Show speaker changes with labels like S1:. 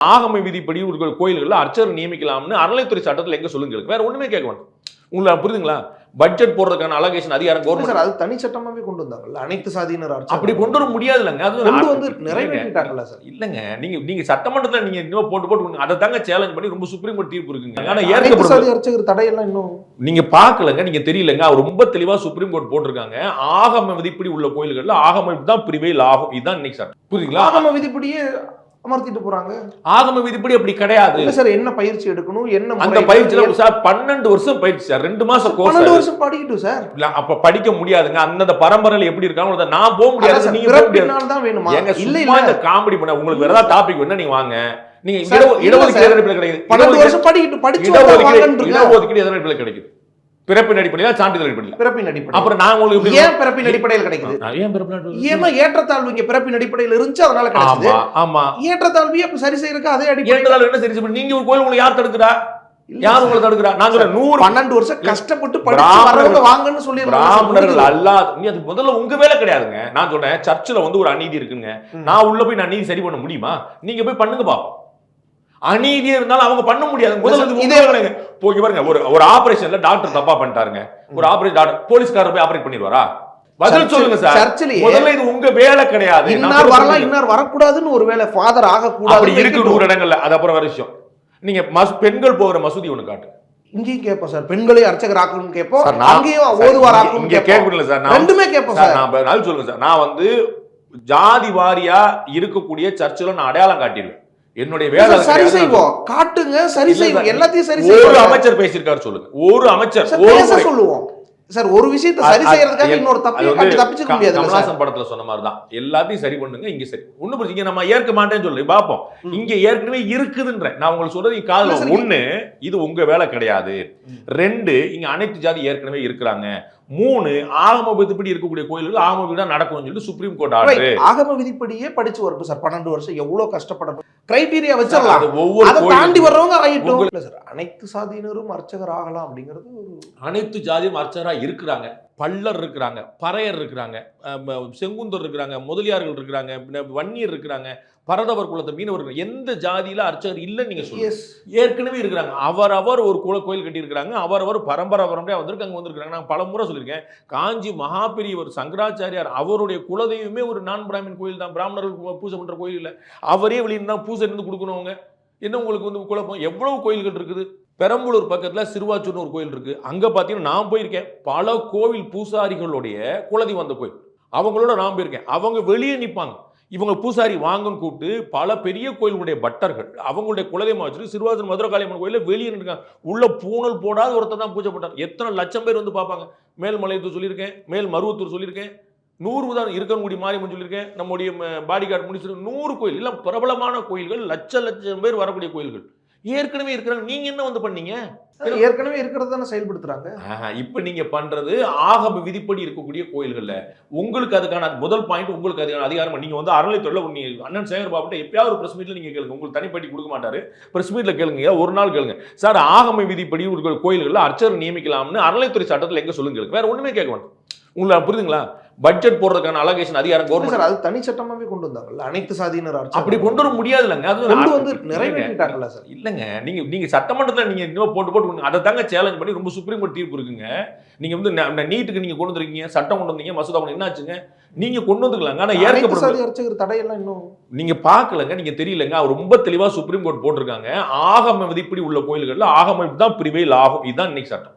S1: ஆகம விதிப்படி ஒரு கோயில்கள்ல அர்ச்சகர் நியமிக்கலாம்னு அறநிலைத்துறை சட்டத்துல எங்க சொல்லுங்க. வேற ஒண்ணுமே கேட்க வேண்டாம் உங்களுக்கு புரியுதுங்களா? பட்ஜெட் போடுறதுக்கான அலகேஷன் அதிகாரம் கவர்மெண்ட்
S2: சார் அது தனி சட்டமாவே கொண்டு வந்தாங்கல்ல. அனைத்து சாதியினர்
S1: அப்படி கொண்டு வர முடியாது இல்லைங்க அது
S2: வந்து. நிறைவேற்றிட்டாங்கல்ல சார்.
S1: இல்லங்க. நீங்க நீங்க சட்டமன்றத்துல நீங்க இன்னும் போட்டு போட்டு அதை தாங்க சேலஞ்ச் பண்ணி ரொம்ப சுப்ரீம் கோர்ட் தீர்ப்பு இருக்குங்க. ஆனா ஏற்கப்படும்.
S2: சாதி அர்ச்சகர் தடையெல்லாம் இன்னும்
S1: நீங்க பார்க்கலங்க. நீங்க தெரியலங்க. அவர் ரொம்ப தெளிவா சுப்ரீம் கோர்ட் போட்டிருக்காங்க. ஆகம விதிப்படி உள்ள கோயில்கள்ல ஆகம தான் பிரிவையில் ஆகும். இதுதான் இன்னைக்கு சட்டம் புரியுதுங்களா?
S2: ஆகம விதிப்படியே அமர்த்திட்டு போறாங்க.
S1: ஆகம விதிப்படி அப்படி கிடையாது.
S2: இல்ல சார் என்ன பயிற்சி எடுக்கணும் என்ன
S1: அந்த பயிற்சியில? சார் பன்னெண்டு வருஷம் பயிற்சி சார் ரெண்டு மாசம்
S2: பன்னெண்டு
S1: கோர்ஸ்
S2: வருஷம் படிக்கட்டும் சார்.
S1: அப்ப படிக்க முடியாதுங்க. அந்தந்த பரம்பரையில எப்படி இருக்காங்க நான் போக முடியாது நீங்க போக முடியாது.
S2: தான் வேணுமா?
S1: ஏங்க
S2: இல்ல இல்ல.
S1: இந்த காமெடி பண்ண உங்களுக்கு வேற ஏதாவது டாபிக் வேணா நீங்க வாங்க. நீங்க
S2: இல்ல
S1: இடஒதுக்கீடு கிடைக்குது.
S2: பன்னெண்டு வருஷம் படிக்கட்டும் படிச்சு
S1: இடஒதுக்கீடு இடஒதுக்கீடு கிடைக்குது. பிறப்பின் அடிப்படையில சான்றிதழ் அடிப்படையில்.
S2: பிறப்பின் அடிப்படை
S1: அப்புறம் நான் உங்களுக்கு
S2: ஏன் பிறப்பின் அடிப்படையில் கிடைக்குது?
S1: ஏன் பிறப்பின்
S2: ஏன்னா ஏற்றத்தாழ்வு இங்க பிறப்பின் அடிப்படையில் இருந்துச்சு அதனால கிடைச்சது.
S1: ஆமா
S2: ஏற்றத்தாழ்வு அப்ப சரி செய்யறதுக்கு அதே அடிப்படையில்?
S1: ஏற்றதால என்ன சரி செய்ய நீங்க ஒரு கோயில் உங்களை யார் தடுக்கிறா? யார். உங்களை தடுக்கிறா? நான் சொல்றேன் நூறு
S2: பன்னெண்டு வருஷம் கஷ்டப்பட்டு படிச்சு வாங்கன்னு சொல்லி
S1: பிராமணர்கள் அல்லாத நீ அது முதல்ல உங்க வேலை கிடையாதுங்க. நான் சொல்றேன் சர்ச்சில் வந்து ஒரு அநீதி இருக்குங்க. நான் உள்ள போய் நான் நீதி சரி பண்ண முடியுமா? நீங்க போய் பண்ணுங்க பாப்போம். அநீதியே இருந்தாலும் அவங்க பண்ண முடியாது. முதல்ல இது கிடையாது. போய் பாருங்க ஒரு ஒரு ஆபரேஷன்ல டாக்டர் தப்பா பண்ணிட்டாருங்க. ஒரு ஆபரேஷன் டாக்டர் போலீஸ்காரர் போய் ஆபரேட் பண்ணிடுவாரா? பதில் சொல்லுங்க சார்.
S2: சர்ச்சிலேயே
S1: முதல்ல இது உங்க வேலை கிடையாது.
S2: இன்னார் வரலாம் இன்னார் வரக்கூடாதுன்னு ஒரு வேலை ஃபாதர் ஆக
S1: அப்படி இருக்கு நூறு இடங்கள்ல. அது அப்புறம் வேற விஷயம். நீங்க பெண்கள் போகிற மசூதி ஒண்ணு காட்டு.
S2: இங்கேயும் கேட்போம் சார். பெண்களே அர்ச்சகர் ஆக்கணும்னு கேட்போம். அங்கேயும் ஓதுவார் ஆக்கணும்னு
S1: இங்க கேட்கல சார்.
S2: ரெண்டுமே கேட்போம்
S1: சார் நான் சொல்லுங்க சார். நான் வந்து ஜாதி வாரியா இருக்கக்கூடிய சர்ச்சில் நான் அடையாளம் காட்டிடுவேன். என்னுடைய வேலை
S2: சார். செய்வோம். காட்டுங்க சரி செய்வோம். எல்லாத்தையும் சரி
S1: ஒரு
S2: செய்வோம்
S1: அமைச்சர் பேசியிருக்காரு சொல்லுங்க. ஒரு அமைச்சர்
S2: சார்
S1: ஒரு
S2: பேச. சொல்லுவோம். சார் ஒரு விஷயத்தை சரி செய்யறதுக்காக இன்னொரு காட்டி தப்பிச்சுக்க முடியாது சார்
S1: கமலஹாசன் படத்துல சொன்ன மாதிரி தான் எல்லாத்தையும் சரி பண்ணுங்க இங்க சரி. ஒண்ணு பிரச்சனை நம்ம ஏற்க மாட்டேன்னு சொல்லி. பாப்போம். இங்க ஏற்கனவே இருக்குதுன்ற நான் உங்களுக்கு சொல்றது காதுல ஒண்ணு இது உங்க வேலை கிடையாது. ரெண்டு இங்க அனைத்து ஜாதி ஏற்கனவே இருக்கிறாங்க. மூணு ஆகம விதிப்படி இருக்கக்கூடிய கோயில்கள் ஆகம விதி தான் நடக்கணும்னு சொல்லி சுப்ரீம் கோர்ட் ஆர்டர்.
S2: ஆகம விதிப்படியே படிச்சு வரட்டும் சார் பன்னெண்டு வருஷம் எவ்வளவு கஷ்டப்படணும் கிரைட்டீரியா வச்சிடலாம்.
S1: ஒவ்வொரு
S2: தாண்டி வர்றவங்க ஆயிட்டும். சார் அனைத்து சாதியினரும் அர்ச்சகர் ஆகலாம் அப்படிங்கிறது ஒரு
S1: அனைத்து ஜாதியும் அர்ச்சகரா இருக்கிறாங்க. பல்லர் இருக்கிறாங்க பறையர் இருக்கிறாங்க செங்குந்தர் இருக்கிறாங்க முதலியார்கள் இருக்கிறாங்க வன்னியர் இருக்கிறாங்க பரதவர் குலத்தை மீனவர் இருக்காங்க. எந்த ஜாதியில அர்ச்சகர் இல்லைன்னு நீங்க சொல்லுங்க. ஏற்கனவே இருக்கிறாங்க. அவரவர் ஒரு குல கோயில் கட்டி இருக்கிறாங்க அவரவர் பரம்பரை பரம்பரையா வந்திருக்காங்க வந்திருக்காங்க நான் பல முறை சொல்லியிருக்கேன். காஞ்சி மகாபெரியவர் சங்கராச்சாரியார் அவருடைய குலதெய்வமே ஒரு நான் பிராமின் கோயில் தான். பிராமணர்கள் பூஜை பண்ற கோயில் இல்லை. அவரே வெளியிருந்து தான் பூஜை இருந்து கொடுக்கணும் அவங்க. என்ன உங்களுக்கு வந்து குழப்பம்? எவ்வளவு கோயில்கள் இருக்குது? பெரம்பலூர் பக்கத்தில் சிறுவாச்சூர்னு ஒரு கோயில் இருக்குது அங்கே பார்த்தீங்கன்னா நான் போயிருக்கேன். பல கோவில் பூசாரிகளுடைய குலதி வந்த கோயில். அவங்களோட நான் போயிருக்கேன். அவங்க வெளியே நிற்பாங்க இவங்க பூசாரி வாங்கன்னு கூப்பிட்டு பல பெரிய கோயிலுடைய பட்டர்கள் அவங்களுடைய குலதெய்வம் வச்சுட்டு சிறுவாசன் மதுரகாளியம்மன் கோயிலில் வெளியே நின்றுக்காங்க உள்ள பூணல் போடாத ஒருத்தர் தான் பூஜை போட்டார் எத்தனை லட்சம் பேர் வந்து பார்ப்பாங்க. மேல்மலையத்தூர் சொல்லியிருக்கேன். மேல் மருவத்தூர் சொல்லியிருக்கேன். நூறு தான் இருக்கன்குடி மாரியம்மன் சொல்லியிருக்கேன். நம்முடைய பாடி கார்டு முடிச்சு நூறு கோயில். இல்லை பிரபலமான கோயில்கள் லட்ச லட்சம் பேர் வரக்கூடிய கோயில்கள். ஏற்கனவே இருக்கிறாங்க. நீங்க என்ன வந்து பண்ணீங்க?
S2: ஏற்கனவே இருக்கிறது தானே செயல்படுத்துறாங்க.
S1: இப்ப நீங்க பண்றது ஆகம விதிப்படி இருக்கக்கூடிய கோயில்கள்ல. உங்களுக்கு அதுக்கான அது முதல் பாயிண்ட் உங்களுக்கு அதுக்கான அதிகாரம். நீங்க வந்து அறநிலைத்துறையில நீங்க அண்ணன் சேகர் பாபுட்ட எப்பயாவது ஒரு பிரஸ் மீட்ல நீங்க கேளுங்க. உங்களுக்கு தனிப்பட்டி கொடுக்க மாட்டாரு. பிரஸ் மீட்ல கேளுங்க. ஒரு நாள் கேளுங்க. சார் ஆகம விதிப்படி ஒரு கோயில்கள்ல அர்ச்சகர் நியமிக்கலாம்னு அறநிலைத்துறை சட்டத்துல எங்க சொல்லுங்க. வேற ஒண்ணுமே கேட்க வேண்டாம் உங்களுக்கு புரியுதுங்களா? பட்ஜெட் போடுறதுக்கான அலகேஷன் அதிகாரம் கவர்மெண்ட்
S2: சார் அது தனி சட்டமாவே கொண்டு வந்தாங்கல்ல அனைத்து சாதியினர்
S1: அப்படி கொண்டு வர முடியாது இல்லைங்க அது
S2: கொண்டு வந்து. நிறைவேற்றிட்டாங்கல்ல சார்.
S1: இல்லைங்க. நீங்க நீங்க சட்டமன்றத்துல நீங்க இன்னும் போட்டு போட்டு அதை தாங்க சேலஞ்ச் பண்ணி ரொம்ப சுப்ரீம் கோர்ட் தீர்ப்பு இருக்குங்க. நீங்க வந்து நீட்டுக்கு நீங்க கொண்டு வந்திருக்கீங்க சட்டம் கொண்டு வந்தீங்க மசோதா கொண்டு என்னாச்சுங்க? நீங்க கொண்டு வந்துக்கலாங்க ஆனா ஏற்கப்படும்.
S2: அர்ச்சகர் தடையெல்லாம் இன்னும்
S1: நீங்க பார்க்கலங்க. நீங்க தெரியலங்க. அவர் ரொம்ப தெளிவா சுப்ரீம் கோர்ட் போட்டிருக்காங்க. ஆகம விதிப்படி உள்ள கோயில்கள்ல ஆகம தான் பிரிவையில் ஆகும். இதுதான் இன்னைக்கு சட்டம்.